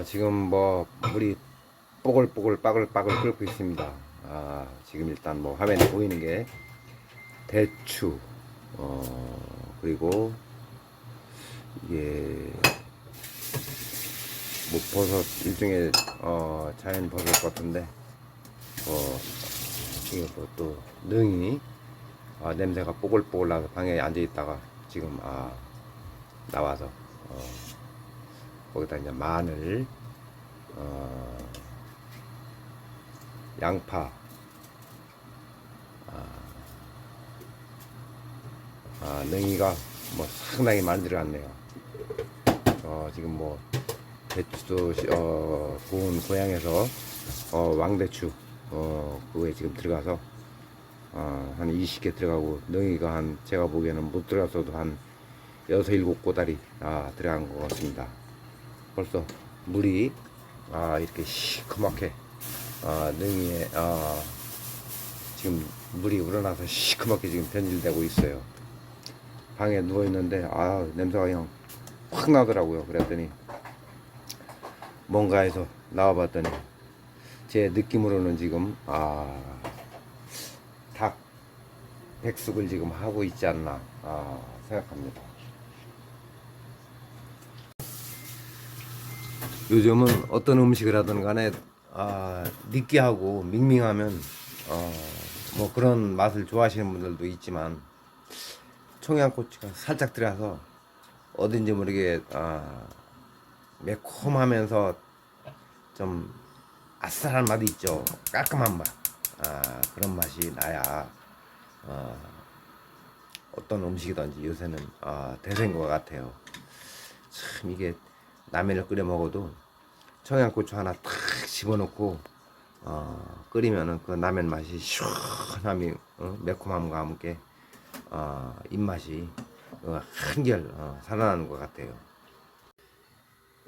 어, 지금 뭐 물이 뽀글뽀글 빠글빠글 끓고 있습니다. 아, 지금 일단 뭐 화면에 보이는 게 대추, 어, 그리고 이게 뭐 버섯 일종의 어, 자연 버섯 같은데 어, 이게 뭐또 능이 아, 냄새가 뽀글뽀글 나서 방에 앉아 있다가 지금 아 나와서 어, 거기다 이제 마늘, 어, 양파, 아, 아, 능이가 뭐 상당히 많이 들어갔네요. 어, 지금 뭐 배추도 시- 어, 구운 고향에서 어, 왕대추 어, 그거에 지금 들어가서 어, 한 20개 들어가고 능이가 한 제가 보기에는 못 들어갔어도 한 여섯 일곱 꼬다리 아, 들어간 것 같습니다. 벌써 물이 아, 이렇게 시커멓게 아, 능이에 아, 지금 물이 우러나서 시커멓게 지금 변질되고 있어요. 방에 누워 있는데 아 냄새가 그냥 확 나더라고요. 그랬더니 뭔가 해서 나와봤더니 제 느낌으로는 지금 아닭 백숙을 지금 하고 있지 않나 아, 생각합니다. 요즘은 어떤 음식을 하든 간에 아, 느끼하고 밍밍하면 어, 뭐 그런 맛을 좋아하시는 분들도 있지만 청양고추가 살짝 들어가서 어딘지 모르게 아, 매콤하면서 좀 아싸한 맛이 있죠. 깔끔한 맛. 아, 그런 맛이 나야 어, 어떤 음식이든지 요새는 아, 대세인 것 같아요. 참 이게 라면을 끓여 먹어도 청양고추 하나 탁 집어넣고 어, 끓이면은 그 라면 맛이 시원함이 어, 매콤함과 함께 어, 입맛이 어, 한결 어, 살아나는 것 같아요.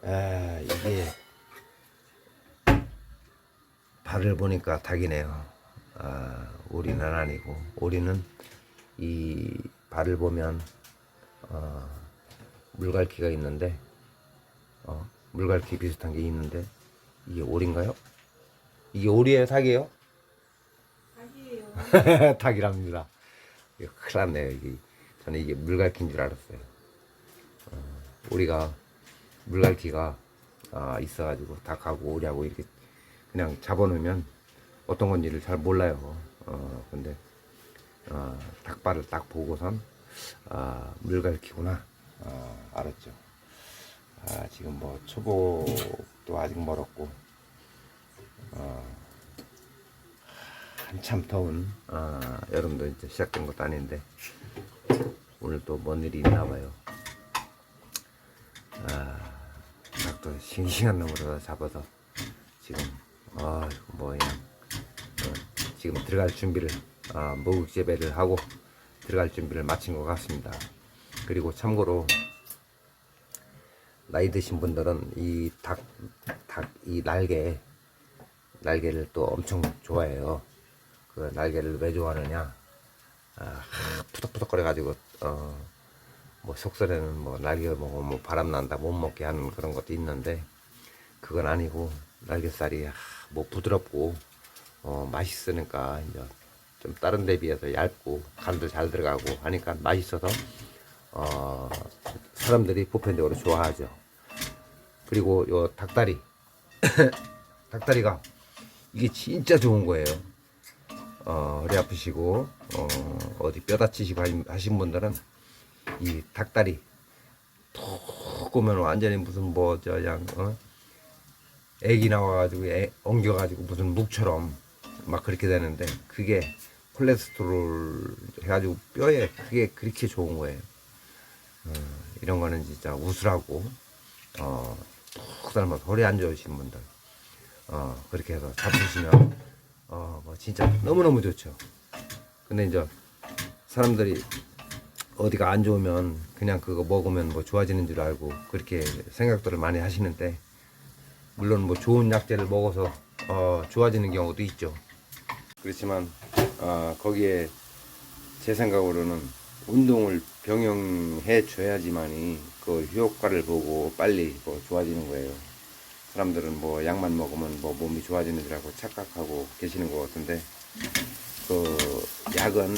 아 이게 발을 보니까 닭이네요. 아, 오리는 아니고 오리는 이 발을 보면 어, 물갈퀴가 있는데 어, 물갈퀴 비슷한 게 있는데 이게 오리인가요? 이게 오리예요, 닭이에요? 닭이에요. 닭이랍니다. 이거 큰일 났네요. 이게. 저는 이게 물갈퀴인 줄 알았어요. 어, 오리가 물갈퀴가 아, 있어가지고 닭하고 오리하고 이렇게 그냥 잡아놓으면 어떤 건지를 잘 몰라요. 어, 근데 어, 닭발을 딱 보고선 아, 물갈퀴구나 아, 알았죠. 아, 지금 뭐 초복도 아직 멀었고 어, 한참 더운 어, 여름도 이제 시작된 것도 아닌데 오늘 또 뭔 일이 있나 봐요. 아, 닭도 싱싱한 놈으로 잡아서 지금 아, 뭐 그냥 어, 지금 들어갈 준비를 아, 목욕 재배를 하고 들어갈 준비를 마친 것 같습니다. 그리고 참고로 나이 드신 분들은 이 닭, 닭, 이 날개, 날개를 또 엄청 좋아해요. 그 날개를 왜 좋아하느냐? 아, 푸덕푸덕거려가지고, 어, 뭐 속설에는 뭐 날개 먹으면 뭐 바람 난다, 못 먹게 하는 그런 것도 있는데, 그건 아니고, 날개살이 아, 뭐 부드럽고, 어, 맛있으니까, 이제 좀 다른 데 비해서 얇고, 간도 잘 들어가고 하니까 맛있어서, 어, 사람들이 보편적으로 좋아하죠. 그리고 요 닭다리. 닭다리가 이게 진짜 좋은 거예요. 어, 허리 아프시고, 어, 어디 뼈 다치시고 하신- 분들은 이 닭다리 톡 오면 완전히 무슨 뭐, 저, 그냥, 어? 애기 나와가지고, 애, 엉겨가지고 무슨 묵처럼 막 그렇게 되는데, 그게 콜레스테롤 해가지고 뼈에 그게 그렇게 좋은 거예요. 어, 이런 거는 진짜 우슬하고, 어, 푹 삶아서 허리 안 좋으신 분들, 어, 그렇게 해서 잡수시면, 어, 뭐 진짜 너무너무 좋죠. 근데 이제 사람들이 어디가 안 좋으면 그냥 그거 먹으면 뭐 좋아지는 줄 알고 그렇게 생각들을 많이 하시는데, 물론 뭐 좋은 약재를 먹어서, 어, 좋아지는 경우도 있죠. 그렇지만, 아, 거기에 제 생각으로는 운동을 병행해 줘야지만이 그 효과를 보고 빨리 뭐 좋아지는 거예요. 사람들은 뭐 약만 먹으면 뭐 몸이 좋아지는 줄 알고 착각하고 계시는 것 같은데 그 약은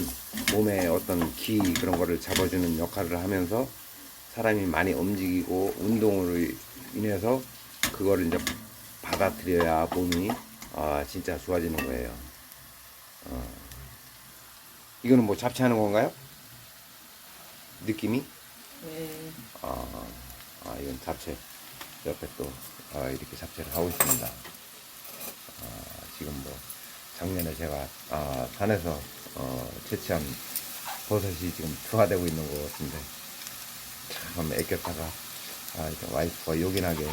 몸에 어떤 기 그런 거를 잡아주는 역할을 하면서 사람이 많이 움직이고 운동으로 인해서 그거를 이제 받아들여야 몸이 아 진짜 좋아지는 거예요. 어. 이거는 뭐 잡채하는 건가요? 느낌이? 네. 아, 아 이건 잡채 옆에 또 아, 이렇게 잡채를 하고 있습니다. 아, 지금 뭐 작년에 제가 아, 산에서 어, 채취한 버섯이 지금 투하되고 있는 것 같은데 참 애꼈다가 아, 와이프가 요긴하게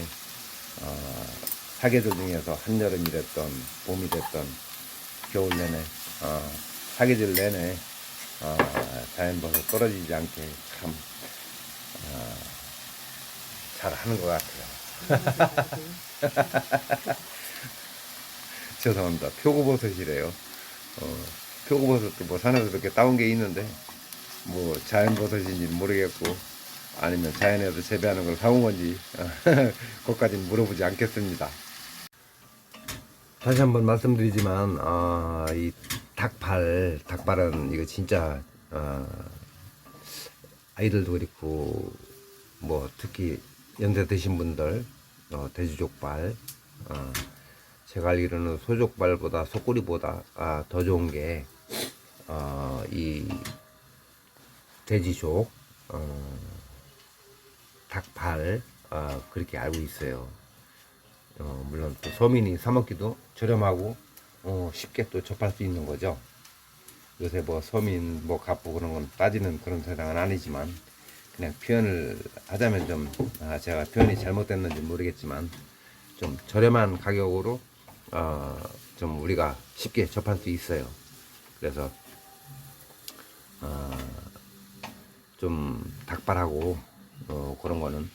어, 사계절 중에서 한여름이 됐던 봄이 됐던 겨울 내내 어, 사계절 내내 어, 자연버섯 떨어지지 않게 참 어, 잘 하는 것 같아요. 죄송합니다. 표고버섯이래요. 어, 표고버섯도 뭐 산에서 이렇게 따온 게 있는데 뭐 자연버섯인지 모르겠고 아니면 자연에서 재배하는 걸 사온 건지 그것까지는 물어보지 않겠습니다. 다시 한번 말씀드리지만 어, 이 닭발 닭발은 이거 진짜 어, 아이들도 그렇고 뭐 특히 연세 드신 분들 어, 돼지족발 어, 제가 알기로는 소족발보다 소꼬리보다 아, 더 좋은 게 어, 이 돼지족 어, 닭발 어, 그렇게 알고 있어요. 어, 물론 또 서민이 사 먹기도 저렴하고 어, 쉽게 또 접할 수 있는 거죠. 요새 뭐 서민 뭐 갚고 그런 건 따지는 그런 세상은 아니지만 그냥 표현을 하자면 좀 아, 제가 표현이 잘못됐는지 모르겠지만 좀 저렴한 가격으로 어, 좀 우리가 쉽게 접할 수 있어요. 그래서 어, 좀 닭발하고 어, 그런 거는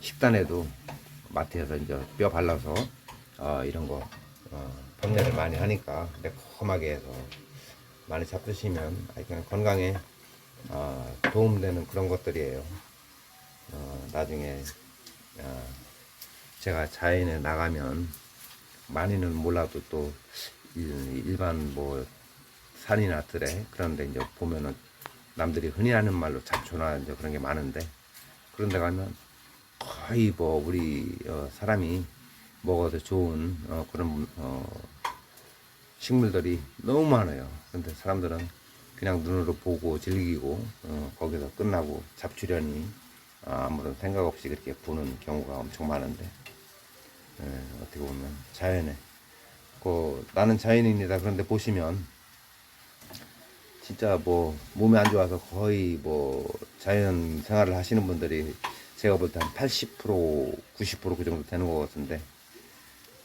식단에도 마트에서 이제 뼈 발라서 어, 이런 거 어, 판매를 많이 하니까 매콤하게 해서 많이 잡수시면 그냥 건강에 어, 도움되는 그런 것들이에요. 어, 나중에 어, 제가 자연에 나가면 많이는 몰라도 또 일- 일반 뭐 산이나 들에 그런데 이제 보면은 남들이 흔히 하는 말로 잡초나 이제 그런 게 많은데 그런 데 가면 거의 뭐 우리 어, 사람이 먹어도 좋은 어, 그런 어, 식물들이 너무 많아요. 근데 사람들은 그냥 눈으로 보고 즐기고 어, 거기서 끝나고 잡주려니 아, 아무런 생각 없이 그렇게 보는 경우가 엄청 많은데 예, 어떻게 보면 자연에 그 나는 자연인이다 그런데 보시면 진짜 뭐 몸이 안 좋아서 거의 뭐 자연 생활을 하시는 분들이 제가 볼 때 한 80% 90%그 정도 되는 것 같은데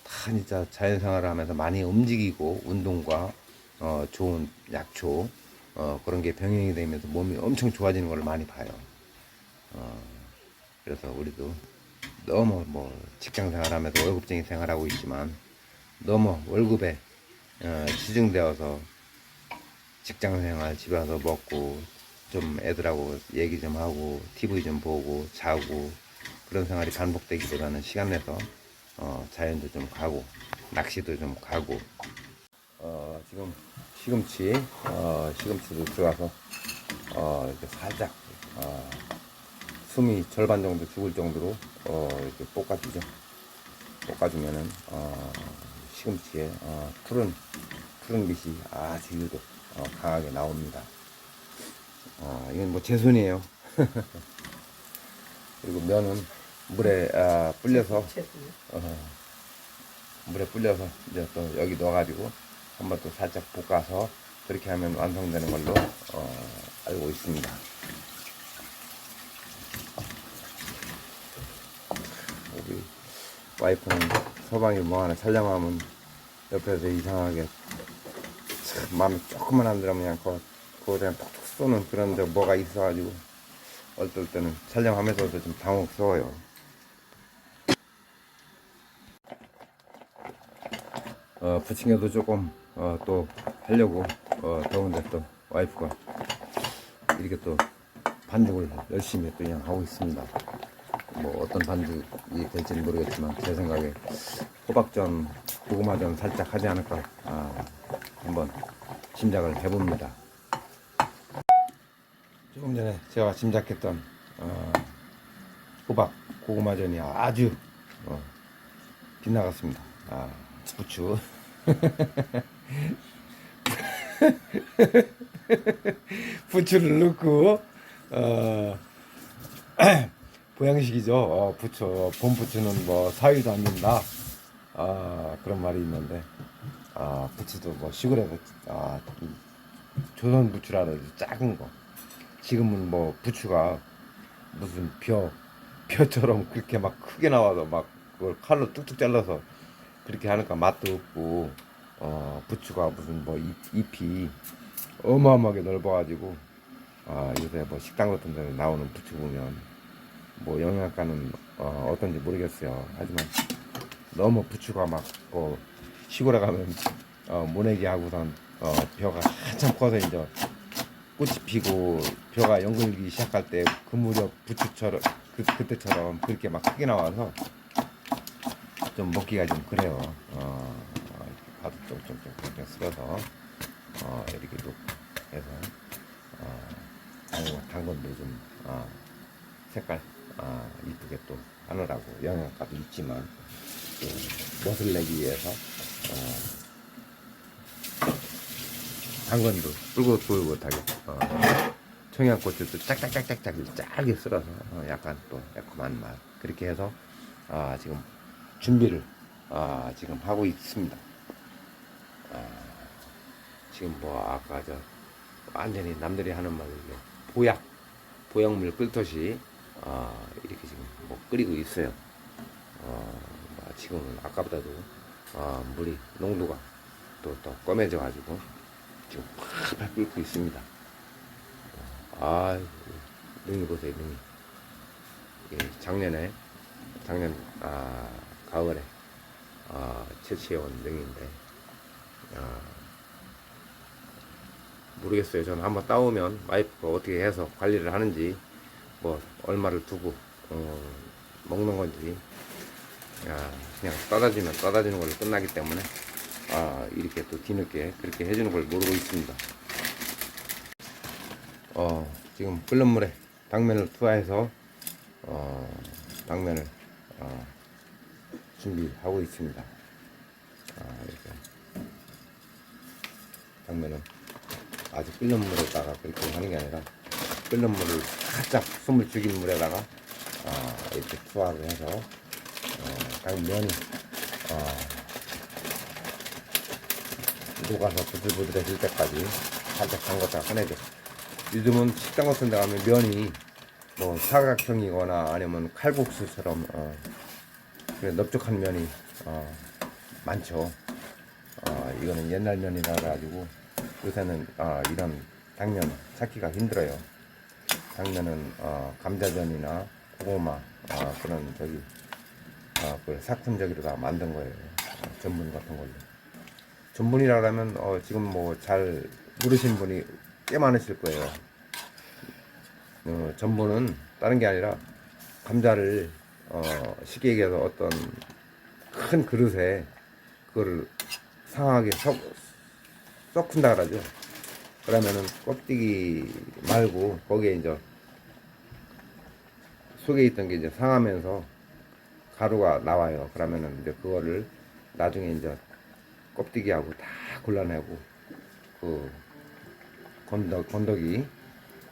다 진짜 자연 생활을 하면서 많이 움직이고 운동과 어, 좋은 약초 어, 그런 게 병행이 되면서 몸이 엄청 좋아지는 걸 많이 봐요. 어, 그래서 우리도 너무 뭐 직장 생활하면서 월급쟁이 생활하고 있지만 너무 월급에 어, 치중되어서 직장 생활 집에 와서 먹고 좀 애들하고 얘기 좀 하고 TV 좀 보고 자고 그런 생활이 반복되기보다는 시간 내서 어, 자연도 좀 가고 낚시도 좀 가고 어, 지금 시금치 어, 시금치도 들어가서 어, 이렇게 살짝 어, 숨이 절반 정도 죽을 정도로 어, 이렇게 볶아주죠. 볶아주면은 어, 시금치에 어, 푸른 푸른 빛이 아주 유독 어, 강하게 나옵니다. 어, 이건 뭐 제 손이에요. 그리고 면은 물에 아, 불려서. 어, 물에 불려서 이제 또 여기 넣어가지고 한번 또 살짝 볶아서 그렇게 하면 완성되는 걸로 어, 알고 있습니다. 우리 와이프는 서방이 뭐 하나 촬영하면 옆에서 이상하게 참 마음이 조금만 안 들으면 그냥 그거, 그거 그냥 톡톡 쏘는 그런 데 뭐가 있어가지고 어떨 때는 촬영하면서도 좀 당혹스러워요. 어, 부침개도 조금 어, 또 하려고 어, 더운데 또 와이프가 이렇게 또 반죽을 열심히 또 그냥 하고 있습니다. 뭐 어떤 반죽이 될지는 모르겠지만 제 생각에 호박전, 고구마전 살짝 하지 않을까 아, 한번 짐작을 해봅니다. 조금 전에 제가 짐작했던 어, 호박 고구마전이 아주 어, 빗나갔습니다. 아, 부추. 부추를 넣고 어, 보양식이죠. 어, 부추 봄 부추는 뭐 사위도 안 된다. 아, 그런 말이 있는데 아, 부추도 뭐 시골에 아, 이 조선 부추라 그러지 작은 거. 지금은 뭐 부추가 무슨 벼 벼처럼 그렇게 막 크게 나와서 막 그걸 칼로 뚝뚝 잘라서 그렇게 하니까 맛도 없고 어 부추가 무슨 뭐 잎, 잎이 어마어마하게 넓어가지고 아 요새 뭐 식당 같은 데 나오는 부추 보면 뭐 영양가는 어, 어떤지 모르겠어요. 하지만 너무 부추가 막그 시골에 가면 어, 모내기 하고선 어, 벼가 한참 커서 이제 꽃이 피고 벼가 연글기 시작할 때 그 무렵 부추처럼 그, 그때처럼 그렇게 막 크게 나와서 좀 먹기가 좀 그래요. 어, 어, 이렇게 파도 좀좀좀 그냥 쓸어서 어, 이렇게 또 해서 어, 당근, 당근도 좀 어, 색깔 어, 이쁘게 또 하느라고 영양가도 있지만 또 멋을 내기 위해서 어, 당근도 뿔긋뿔긋하게 어, 청양고추도 짝짝짝짝짝 짧게 썰어서 어, 약간 또 매콤한 맛 그렇게 해서 아, 지금 준비를 아, 지금 하고 있습니다. 아, 지금 뭐 아까 저 완전히 남들이 하는 말로 보약 보약물 끓듯이 아, 이렇게 지금 뭐 끓이고 있어요. 어, 뭐 지금은 아까보다도 아, 물이 농도가 또 또 검해져 가지고 지금 팍팍 끓고 있습니다. 아, 능이 보세요, 능이. 이게 작년에, 작년, 아, 가을에, 아, 채취해온 능인데, 아, 모르겠어요. 저는 한번 따오면 와이프가 어떻게 해서 관리를 하는지, 뭐, 얼마를 두고, 어, 먹는 건지, 야, 그냥 따다 주면 따다 주는 걸로 끝나기 때문에, 아, 이렇게 또 뒤늦게 그렇게 해주는 걸 모르고 있습니다. 어, 지금 끓는 물에 당면을 투하해서 어, 당면을 어, 준비하고 있습니다. 아, 이렇게 당면은 아주 끓는 물에다가 그렇게 하는 게 아니라 끓는 물을 살짝 숨을 죽인 물에다가 아, 이렇게 투하를 해서 어, 당면이 어, 녹아서 부들부들해질 때까지 살짝 담갔다가 꺼내줘. 요즘은 식당 같은 데 가면 면이 뭐 사각형이거나 아니면 칼국수처럼 어, 넓적한 면이 어, 많죠. 어, 이거는 옛날 면이라 가지고 요새는 어, 이런 당면 찾기가 힘들어요. 당면은 어, 감자전이나 고구마 어, 그런 저기 어, 그 사쿤저기로 다 만든 거예요. 어, 전분 같은 걸로. 전분이라 그러면 어, 지금 뭐 잘 모르신 분이 꽤 많으실 거예요. 어, 전분은 다른 게 아니라 감자를 어, 쉽게 얘기해서 어떤 큰 그릇에 그거를 상하게 섞, 섞은다 그러죠. 그러면은 껍데기 말고 거기에 이제 속에 있던 게 이제 상하면서 가루가 나와요. 그러면은 이제 그거를 나중에 이제 껍데기하고 다 골라내고 그 건더기, 건더기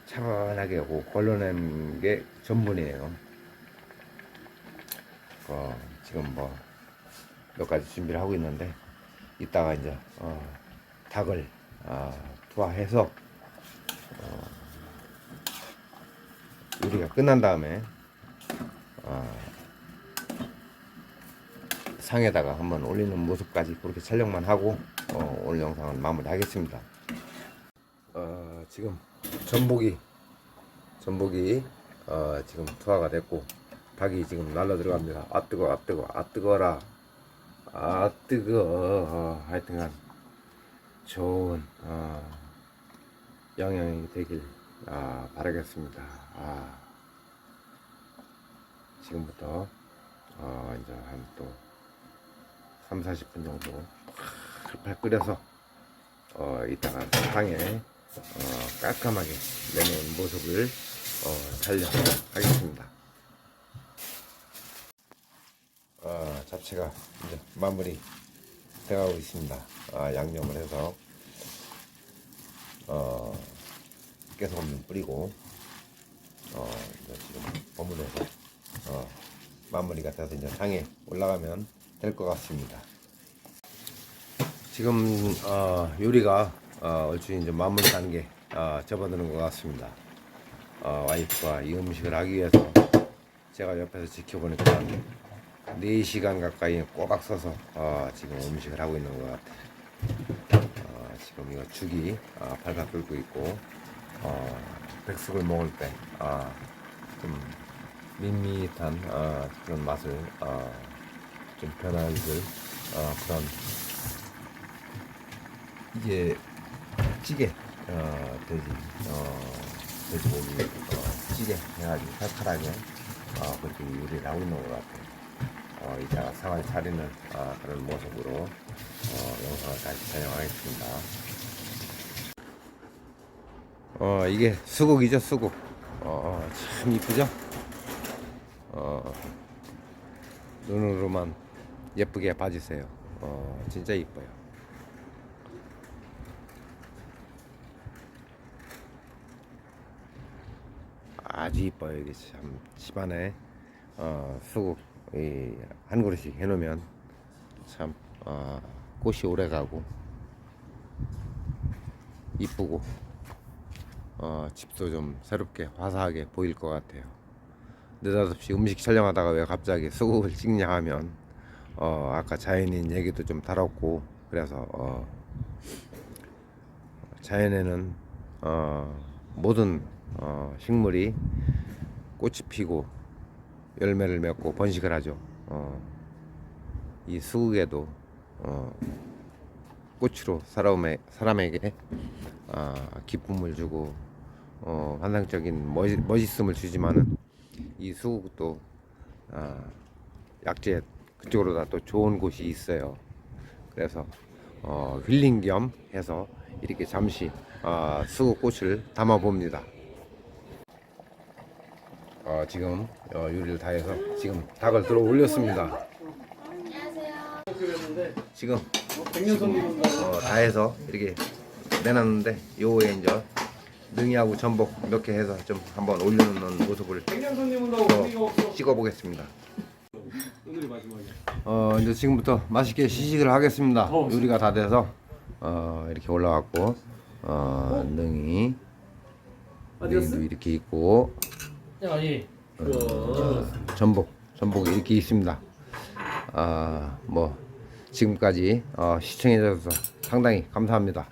차분하게 하고 걸러낸 게 전분이에요. 어, 지금 뭐 몇 가지 준비를 하고 있는데 이따가 이제 어, 닭을 어, 투하해서 어, 요리가 끝난 다음에 어, 상에다가 한번 올리는 모습까지 그렇게 촬영만 하고 어, 오늘 영상은 마무리하겠습니다. 어, 지금 전복이 전복이 어, 지금 투하가 됐고 닭이 지금 날라 들어갑니다. 아 뜨거, 아 뜨거, 아 뜨거라, 아 뜨거. 어, 하여튼간 좋은 어, 영양이 되길 아, 바라겠습니다. 아, 지금부터 어, 이제 한 또 3, 40분 정도 팔팔 끓여서 어, 이따가 상에 어, 깔끔하게 내놓은 모습을 어, 촬영하겠습니다. 어, 잡채가 이제 마무리 돼가고 있습니다. 아, 양념을 해서 어, 깨소금 뿌리고 어, 이제 지금 버무려서 어, 마무리가 돼서 이제 상에 올라가면 될 것 같습니다. 지금 어, 요리가 어, 얼추 이제 마무리 단계 어, 접어드는 것 같습니다. 어, 와이프가 이 음식을 하기 위해서 제가 옆에서 지켜보니까 4시간 가까이 꼬박 서서 어, 지금 음식을 하고 있는 것 같아요. 어, 지금 이거 죽이 어, 발발 끓고 있고 어, 백숙을 먹을 때 어, 좀 밋밋한 어, 그런 맛을 어, 좀 변화줄 어, 그런 이게 찌개 어, 돼지 어, 돼지고기 어, 찌개 해가지고 칼칼하게 어, 그렇게 요리를 하고 있는 것 같아요. 어, 이제 상을 차리는 어, 그런 모습으로 어, 영상을 다시 촬영하겠습니다. 어, 이게 수국이죠, 수국. 어, 참 이쁘죠? 어, 눈으로만 예쁘게 봐주세요. 어, 진짜 이뻐요. 아주 이뻐요. 이게 참 집안에 어, 수국 이, 한 그릇씩 해놓으면 참 어, 꽃이 오래 가고 이쁘고 어, 집도 좀 새롭게 화사하게 보일 것 같아요. 느닷없이 음식 촬영하다가 왜 갑자기 수국을 찍냐 하면 어, 아까 자연인 얘기도 좀 다뤘고 그래서 어, 자연에는 어, 모든 어, 식물이 꽃이 피고 열매를 맺고 번식을 하죠. 어, 이 수국에도 어, 꽃으로 사람에, 사람에게 아, 기쁨을 주고 어, 환상적인 멋, 멋있음을 주지만은 이 수국도 아, 약재 그쪽으로 다 또 좋은 곳이 있어요. 그래서 어, 힐링 겸 해서 이렇게 잠시 아, 수국 꽃을 담아 봅니다. 어, 지금 어, 요리를 다 해서 지금 닭을 들어 올렸습니다. 지금 어, 다 해서 이렇게 내놨는데 요에 이제 능이하고 전복 몇개 해서 좀 한번 올려놓는 모습을 어, 찍어 보겠습니다. 어 이제 지금부터 맛있게 시식을 하겠습니다. 요리가 다 돼서 어 이렇게 올라왔고 어 능이 능이도 이렇게 있고 야, 예. 전복 전복이 이렇게 있습니다. 아뭐 지금까지 어, 시청해 주셔서 상당히 감사합니다.